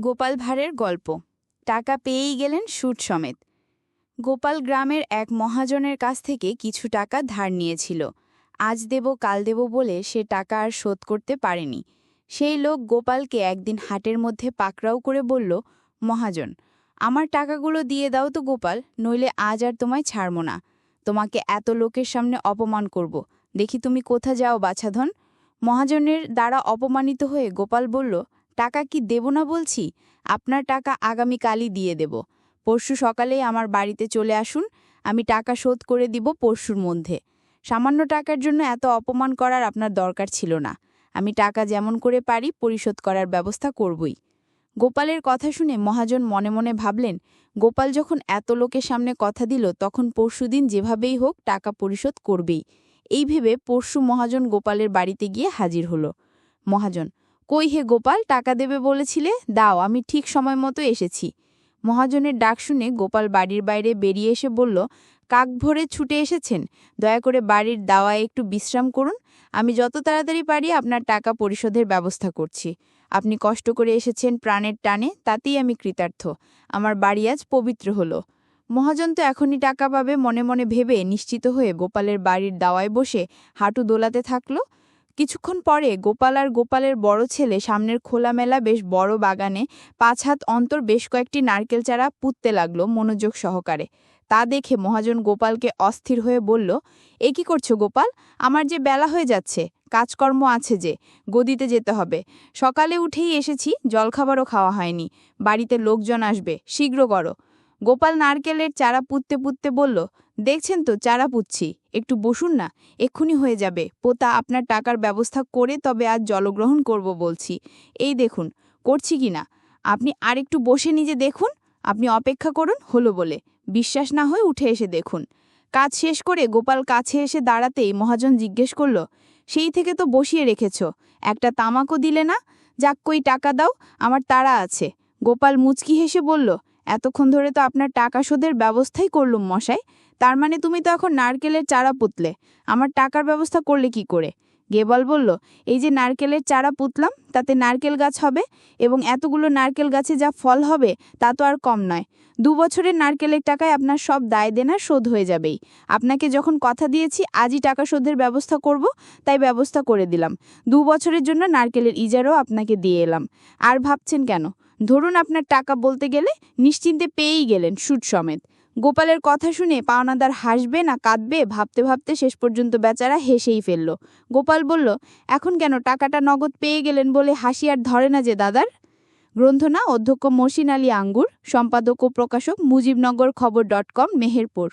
গোপাল ভাঁড়ের গল্প। টাকা পেয়েই গেলেন সুট সমেত। গোপাল গ্রামের এক মহাজনের কাছ থেকে কিছু টাকা ধার নিয়েছিল। আজ দেব, কাল দেব বলে সে টাকা আর শোধ করতে পারেনি। সেই লোক গোপালকে একদিন হাটের মধ্যে পাকড়াও করে বলল, মহাজন, আমার টাকাগুলো দিয়ে দাও তো গোপাল, নইলে আজ আর তোমায় ছাড়ব না। তোমাকে এত লোকের সামনে অপমান করব। দেখি তুমি কোথা যাও, বাছাধন? মহাজনের দ্বারা অপমানিত হয়ে গোপাল বলল টাকা কি দেব না বলছি? আপনার টাকা আগামীকালই দিয়ে দেব। পরশু সকালেই আমার বাড়িতে চলে আসুন, আমি টাকা শোধ করে দিব পরশুর মধ্যে। সামান্য টাকার জন্য এত অপমান করার আপনার দরকার ছিল না। আমি টাকা যেমন করে পারি পরিশোধ করার ব্যবস্থা করবই। গোপালের কথা শুনে মহাজন মনে মনে ভাবলেন, গোপাল যখন এত লোকের সামনে কথা দিল তখন পরশুদিন যেভাবেই হোক টাকা পরিশোধ করবেই। এই ভেবে পরশু মহাজন গোপালের বাড়িতে গিয়ে হাজির হলো। মহাজন কই হে গোপাল, টাকা দেবে বলেছিলে? দাও, আমি ঠিক সময় মতো এসেছি। মহাজনের ডাক শুনে গোপাল বাড়ির বাইরে বেরিয়ে এসে বলল, কাক ভরে ছুটে এসেছেন? দয়া করে বাড়ির দাওয়ায় একটু বিশ্রাম করুন। আমি যত তাড়াতাড়ি পারি আপনার টাকা পরিশোধের ব্যবস্থা করছি। আপনি কষ্ট করে এসেছেন প্রাণের টানে, তাতেই আমি কৃতার্থ। আমার বাড়ি আজ পবিত্র হলো। মহাজন তো এখনই টাকা পাবে মনে মনে ভেবে নিশ্চিত হয়ে গোপালের বাড়ির দাওয়ায় বসে হাঁটু দোলাতে থাকল। কিছুক্ষণ পরে গোপাল আর গোপালের বড় ছেলে সামনের খোলামেলা বেশ বড় বাগানে পাঁচ হাত অন্তর বেশ কয়েকটি নারকেল চারা পুঁততে লাগল মনোযোগ সহকারে। তা দেখে মহাজন গোপালকে অস্থির হয়ে বলল, এ কি করছ গোপাল? আমার যে বেলা হয়ে যাচ্ছে, কাজকর্ম আছে যে, গদিতে যেতে হবে। সকালে উঠেই এসেছি, জলখাবারও খাওয়া হয়নি। বাড়িতে লোকজন আসবে, শীঘ্র করো। গোপাল নারকেলের চারা পুঁততে পুঁততে বলল, দেখছেন তো, চারা পুচ্ছি একটু বসুন না, এক্ষুনি হয়ে যাবে। পোতা, আপনার টাকার ব্যবস্থা করে তবে আজ জলগ্রহণ করব বলছি। এই দেখুন, করছি কি না? আপনি আর একটু বসে নিজে দেখুন, আপনি অপেক্ষা করুন, হলো বলে। বিশ্বাস না হয়ে উঠে এসে দেখুন। কাজ শেষ করে গোপাল কাছে এসে দাঁড়াতেই মহাজন জিজ্ঞেস করল, সেই থেকে তো বসিয়ে রেখেছ, একটা তামাকও দিলে না? যাক কই টাকা দাও, আমার তাড়া আছে। গোপাল মুচকি হেসে বলল এতক্ষণ ধরে তো আপনার টাকা শোধের ব্যবস্থাই করলুম, মশাই। তার মানে তুমি তো এখন নারকেলের চারা পুতলে। আমার টাকার ব্যবস্থা করলে কি করে? গেবল বলল, এই যে নারকেলের চারা পুতলাম, তাতে নারকেল গাছ হবে এবং এতগুলো নারকেল গাছে যা ফল হবে, তা তো আর কম নয়। দু বছরের নারকেলের টাকায় আপনার সব দায় দেনা শোধ হয়ে যাবেই। আপনাকে যখন কথা দিয়েছি, আজই টাকা শোধের ব্যবস্থা করব, তাই ব্যবস্থা করে দিলাম। দু বছরের জন্য নারকেলের ইজারও আপনাকে দিয়ে এলাম। আর ভাবছেন কেন? ধরুন আপনার টাকা বলতে গেলে নিশ্চিন্তে পেয়েই গেলেন সুট সমেত। গোপালের কথা শুনে পাওনাদার হাসবে না কাঁদবে, ভাবতে ভাবতে শেষ পর্যন্ত বেচারা হেসেই ফেলল। গোপাল বলল, এখন কেন টাকাটা নগদ পেয়ে গেলেন বলে হাসি আর ধরে না যে দাদার? গ্রন্থনা অধ্যক্ষ মসিন আলী আঙ্গুর, সম্পাদক ও প্রকাশক মুজিবনগর খবর ডট কম, মেহেরপুর।